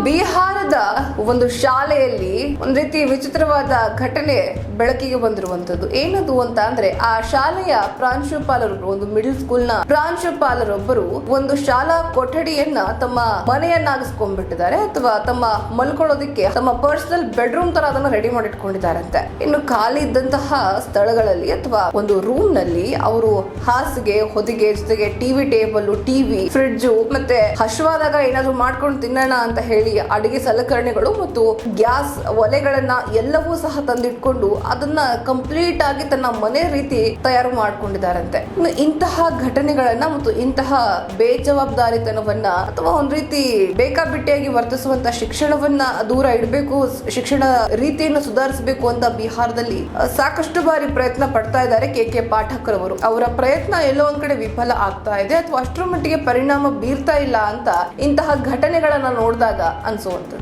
ಬಿಹಾರದ ಒಂದು ಶಾಲೆಯಲ್ಲಿ ಒಂದ್ ರೀತಿ ವಿಚಿತ್ರವಾದ ಘಟನೆ ಬೆಳಕಿಗೆ ಬಂದಿರುವಂತದ್ದು. ಏನದು ಅಂತ ಅಂದ್ರೆ ಆ ಶಾಲೆಯ ಪ್ರಾಂಶುಪಾಲರು ಒಂದು ಮಿಡಲ್ ಸ್ಕೂಲ್ನ ಪ್ರಾಂಶುಪಾಲರೊಬ್ಬರು ಒಂದು ಶಾಲಾ ಕೊಠಡಿಯನ್ನ ತಮ್ಮ ಮನೆಯನ್ನಾಗಿಸ್ಕೊಂಡ್ಬಿಟ್ಟಿದ್ದಾರೆ ಅಥವಾ ತಮ್ಮ ಮಲ್ಕೊಳ್ಳೋದಿಕ್ಕೆ, ತಮ್ಮ ಪರ್ಸನಲ್ ಬೆಡ್ರೂಮ್ ತರ ಅದನ್ನ ರೆಡಿ ಮಾಡಿಟ್ಕೊಂಡಿದ್ದಾರಂತೆ. ಇನ್ನು ಖಾಲಿ ಇದ್ದಂತಹ ಸ್ಥಳಗಳಲ್ಲಿ ಅಥವಾ ಒಂದು ರೂಮ್ನಲ್ಲಿ ಅವರು ಹಾಸಿಗೆ, ಹೊದಿಗೆ ಜೊತೆಗೆ ಟಿವಿ ಟೇಬಲ್ ಟಿವಿ ಫ್ರಿಡ್ಜ್ ಮತ್ತೆ ಹಶ್ವಾದಾಗ ಏನಾದ್ರು ಮಾಡ್ಕೊಂಡು ತಿನ್ನೋಣ ಅಂತ ಹೇಳಿ ಅಡಿಗೆ ಸಲಕರಣೆಗಳು ಮತ್ತು ಗ್ಯಾಸ್ ಒಲೆಗಳನ್ನ ಎಲ್ಲವೂ ಸಹ ತಂದಿಟ್ಕೊಂಡು ಅದನ್ನ ಕಂಪ್ಲೀಟ್ ಆಗಿ ತನ್ನ ಮನೆ ರೀತಿ ತಯಾರು ಮಾಡ್ಕೊಂಡಿದ್ದಾರಂತೆ. ಇಂತಹ ಘಟನೆಗಳನ್ನ ಮತ್ತು ಇಂತಹ ಬೇಜವಾಬ್ದಾರಿತನವನ್ನ ಅಥವಾ ಒಂದ್ ರೀತಿ ಬೇಕಾಬಿಟ್ಟಿಯಾಗಿ ವರ್ತಿಸುವಂತ ಶಿಕ್ಷಣವನ್ನ ದೂರ ಇಡಬೇಕು, ಶಿಕ್ಷಣ ರೀತಿಯನ್ನು ಸುಧಾರಿಸಬೇಕು ಅಂತ ಬಿಹಾರದಲ್ಲಿ ಸಾಕಷ್ಟು ಬಾರಿ ಪ್ರಯತ್ನ ಪಡ್ತಾ ಇದ್ದಾರೆ ಕೆ ಕೆ ಪಾಠಕರ್ ಅವರು. ಅವರ ಪ್ರಯತ್ನ ಎಲ್ಲೋ ಒಂದ್ ಕಡೆ ವಿಫಲ ಆಗ್ತಾ ಇದೆ ಅಥವಾ ಅಷ್ಟರ ಮಟ್ಟಿಗೆ ಪರಿಣಾಮ ಬೀರ್ತಾ ಇಲ್ಲ ಅಂತ ಇಂತಹ ಘಟನೆಗಳನ್ನ ನೋಡಿದಾಗ ಅನ್ಸುವಂಥದ್ದು.